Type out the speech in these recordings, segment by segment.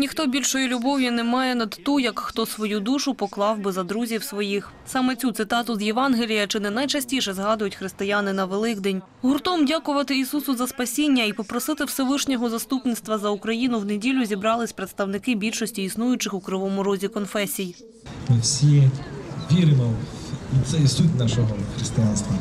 Ніхто більшої любові не має над ту, як хто свою душу поклав би за друзів своїх. Саме цю цитату з Євангелія чи не найчастіше згадують християни на Великдень. Гуртом дякувати Ісусу за спасіння і попросити Всевишнього заступництва за Україну в неділю зібрались представники більшості існуючих у Кривому Розі конфесій. Ми всі віримо і це і суть нашого християнства.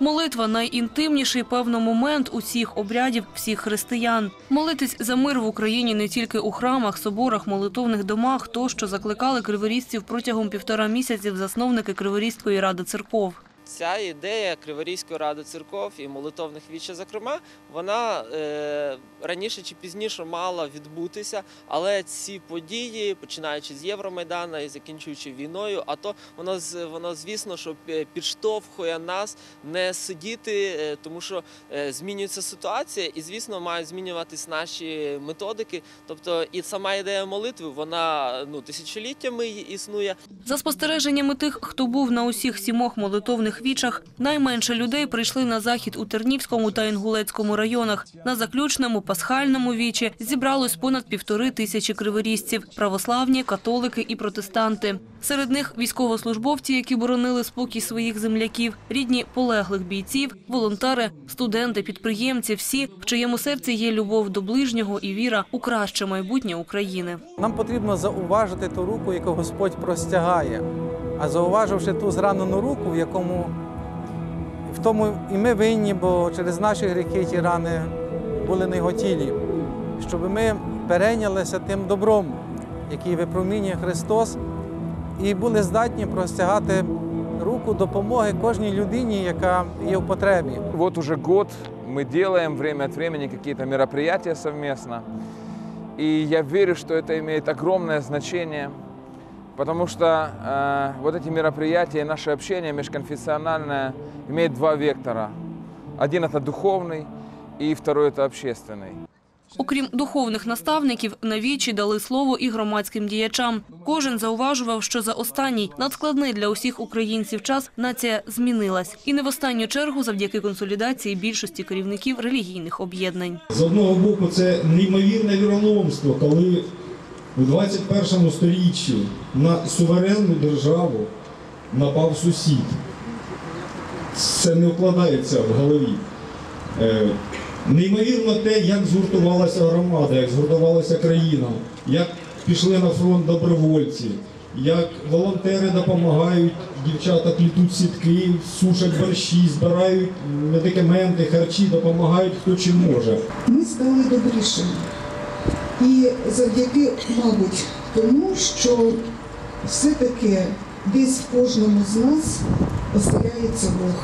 Молитва найінтимніший певно момент усіх обрядів всіх християн. Молитись за мир в Україні не тільки у храмах, соборах, молитовних домах, то що закликали криворізців протягом півтора місяців засновники Криворізької ради церков. Ця ідея Криворізької ради церков і молитовних віче, зокрема, вона е, раніше чи пізніше мала відбутися, але ці події, починаючи з Євромайдана і закінчуючи війною, а то воно воно звісно, що підштовхує нас не сидіти, е, тому що е, змінюється ситуація, і звісно, мають змінюватись наші методики. Тобто, і сама ідея молитви, вона ну тисячоліттями існує, За спостереженнями тих, хто був на усіх сімох молитовних вічах, найменше людей прийшли на захід у Тернівському та Інгулецькому районах. На заключному пасхальному вічі зібралось понад півтори тисячі криворізців – православні, католики і протестанти. Серед них військовослужбовці, які боронили спокій своїх земляків, рідні полеглих бійців, волонтери, студенти, підприємці – всі, в чиєму серці є любов до ближнього і віра у краще майбутнє України. Нам потрібно зауважити ту руку, яку Господь простягає. А зауваживши ту зранену руку, в якому в тому і ми винні, бо через наші гріхи ті рани були на його тілі, щоб ми перейнялися тим добром, який випромінює Христос, і були здатні простягати руку допомоги кожній людині, яка є в потребі. Вот уже год мы делаем время от времени какие-то мероприятия совместно. И я верю, что это имеет огромное значение, потому что э, вот эти мероприятия и наше общение межконфессиональное имеет два вектора. Один это духовный, и второй это общественный. Окрім духовних наставників, на вічі дали слово і громадським діячам. Кожен зауважував, що за останній надскладний для усіх українців час нація змінилась. І не в останню чергу завдяки консолідації більшості керівників релігійних об'єднань. З одного боку, це неймовірне віроломство, коли у 21 сторіччі на суверенну державу напав сусід. Це не вкладається в голові. Неймовірно те, як згуртувалася громада, як згуртувалася країна, як пішли на фронт добровольці, як волонтери допомагають, дівчата плітуть сітки, сушать борщі, збирають медикаменти, харчі, допомагають хто чим може. ми стали добрішими. І завдяки, мабуть, тому, що все-таки десь в кожному з нас оселяється Бог.